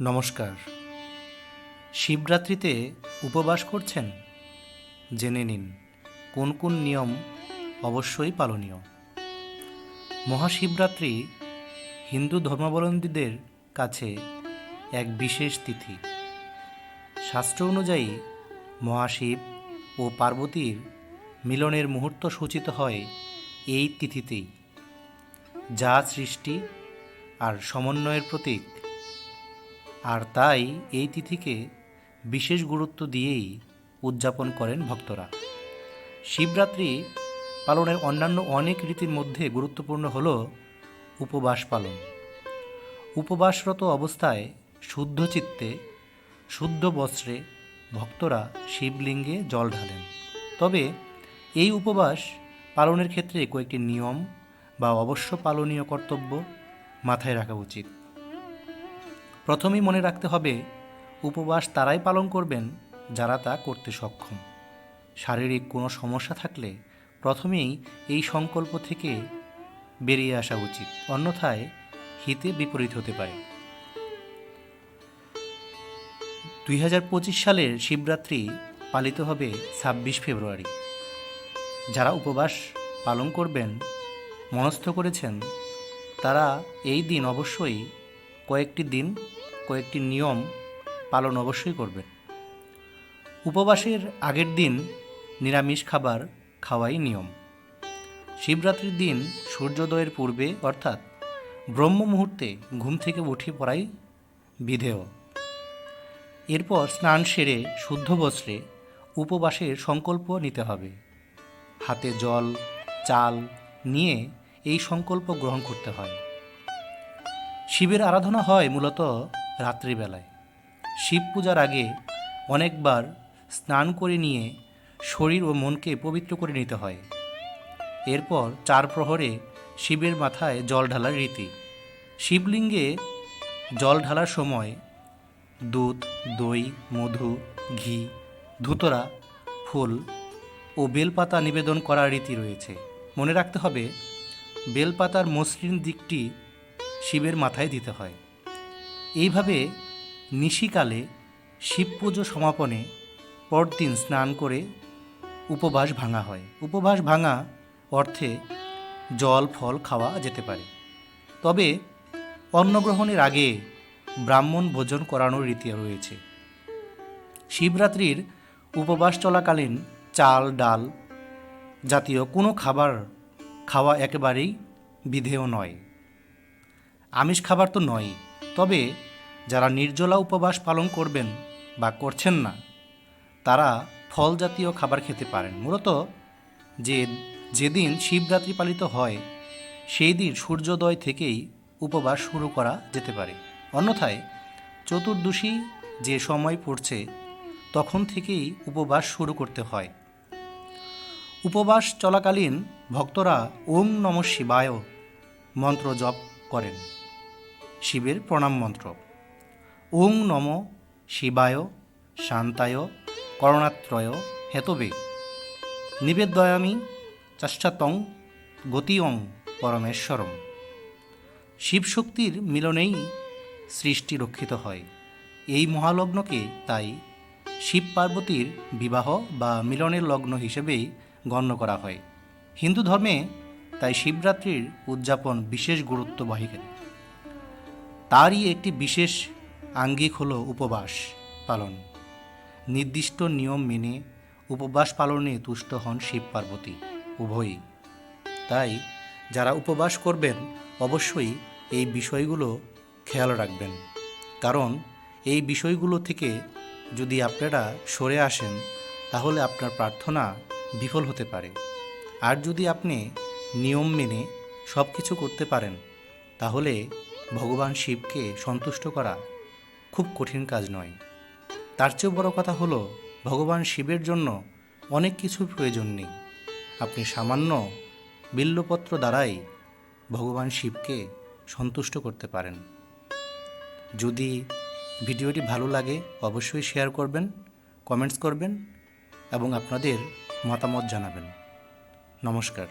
নমস্কার। শিবরাত্রিতে উপবাস করছেন? জেনে নিন, কোন কোন নিয়ম অবশ্যই পালনীয়। মহাশিবরাত্রি হিন্দু ধর্মাবলম্বীদের কাছে এক বিশেষ তিথি। শাস্ত্র অনুযায়ী মহাশিব ও পার্বতীর মিলনের মুহূর্ত সূচিত হয় এই তিথিতেই, যা সৃষ্টি আর সমন্বয়ের প্রতীক। আর তাই এই তিথিকে বিশেষ গুরুত্ব দিয়েই উদযাপন করেন ভক্তরা। শিবরাত্রি পালনের অন্যান্য অনেক রীতির মধ্যে গুরুত্বপূর্ণ হল উপবাস পালন। উপবাসরত অবস্থায় শুদ্ধ চিত্তে, শুদ্ধ বস্ত্রে ভক্তরা শিবলিঙ্গে জল ঢালেন। তবে এই উপবাস পালনের ক্ষেত্রে কয়েকটি নিয়ম বা অবশ্য পালনীয় কর্তব্য মাথায় রাখা উচিত। প্রথমেই মনে রাখতে হবে, উপবাস তারাই পালন করবেন যারা তা করতে সক্ষম। শারীরিক কোনো সমস্যা থাকলে প্রথমেই এই সংকল্প থেকে বেরিয়ে আসা উচিত, অন্যথায় হিতে বিপরীত হতে পারে। দুই হাজার পঁচিশ সালের শিবরাত্রি পালিত হবে ছাব্বিশ ফেব্রুয়ারি। যারা উপবাস পালন করবেন, মনস্থ করেছেন, তারা এই দিন অবশ্যই কয়েকটি দিন কয়েকটি নিয়ম পালন অবশ্যই করবেন। উপবাসের আগের দিন নিরামিষ খাবার খাওয়াই নিয়ম। শিবরাত্রির দিন সূর্যোদয়ের পূর্বে, অর্থাৎ ব্রহ্ম মুহূর্তে ঘুম থেকে উঠে পড়াই বিধেয়। এরপর স্নান সেরে শুদ্ধ বস্ত্রে উপবাসের সংকল্প নিতে হবে। হাতে জল, চাল নিয়ে এই সংকল্প গ্রহণ করতে হয়। শিবের আরাধনা হয় মূলত রাত্রিবেলায়। শিব পূজার আগে অনেকবার স্নান করে নিয়ে শরীর ও মনকে পবিত্র করে নিতে হয়। এরপর চার প্রহরে শিবের মাথায় জল ঢালার রীতি। শিবলিঙ্গে জল ঢালার সময় দুধ, দই, মধু, ঘি, ধুতরা, ফুল ও বেলপাতা নিবেদন করার রীতি রয়েছে। মনে রাখতে হবে, বেলপাতার মসৃণ দিকটি শিবের মাথায় দিতে হয়। এইভাবে নিশিকালে শিব পুজো সমাপনে পরদিন স্নান করে উপবাস ভাঙা হয়। উপবাস ভাঙা অর্থে জল, ফল খাওয়া যেতে পারে। তবে অন্নগ্রহণের আগে ব্রাহ্মণ ভোজন করানোর রীতি রয়েছে। শিবরাত্রির উপবাস চলাকালীন চাল, ডাল জাতীয় কোনো খাবার খাওয়া একেবারেই বিধেয় নয়। আমিষ খাবার তো নয় তবে যারা নির্জলা উপবাস পালন করবেন বা করছেন না, তারা ফল জাতীয় খাবার খেতে পারেন। মূলত যে, যেদিন শিবরাত্রি পালিত হয়, সেই দিন সূর্যোদয় থেকেই উপবাস শুরু করা যেতে পারে। অন্যথায় চতুর্দশী যে সময় পড়ছে, তখন থেকেই উপবাস শুরু করতে হয়। উপবাস চলাকালীন ভক্তরা ওম নম শিবায় মন্ত্র জপ করেন। শিবের প্রণাম মন্ত্র। ওং নম শিবায়, শান্তায়, করণাত্রয় হেতবে। নিবেদয়ামি চাষ্টাতং গতিয়ং পরমেশ্বরম। শিবশক্তির মিলনেই সৃষ্টি রক্ষিত হয়। এই মহালগ্নকে তাই শিব পার্বতীর বিবাহ বা মিলনের লগ্ন হিসেবেই গণ্য করা হয়। হিন্দু ধর্মে তাই শিবরাত্রির উদযাপন বিশেষ গুরুত্ব তারই একটি বিশেষ আঙ্গিক হল উপবাস পালন। নির্দিষ্ট নিয়ম মেনে উপবাস পালনে তুষ্ট হন শিব পার্বতী, উভয়ই। তাই যারা উপবাস করবেন, অবশ্যই এই বিষয়গুলো খেয়াল রাখবেন। কারণ এই বিষয়গুলো থেকে যদি আপনারা সরে আসেন, তাহলে আপনার প্রার্থনা বিফল হতে পারে। আর যদি আপনি নিয়ম মেনে সব কিছু করতে পারেন, তাহলে ভগবান শিবকে সন্তুষ্ট করা খুব কঠিন কাজ নয়। তার চেয়েও বড় কথা হলো, ভগবান শিবের জন্য অনেক কিছুর প্রয়োজন নেই। আপনি সামান্য বিল্লপত্র দ্বারাই ভগবান শিবকে সন্তুষ্ট করতে পারেন। যদি ভিডিওটি ভালো লাগে, অবশ্যই শেয়ার করবেন, কমেন্টস করবেন এবং আপনাদের মতামত জানাবেন। নমস্কার।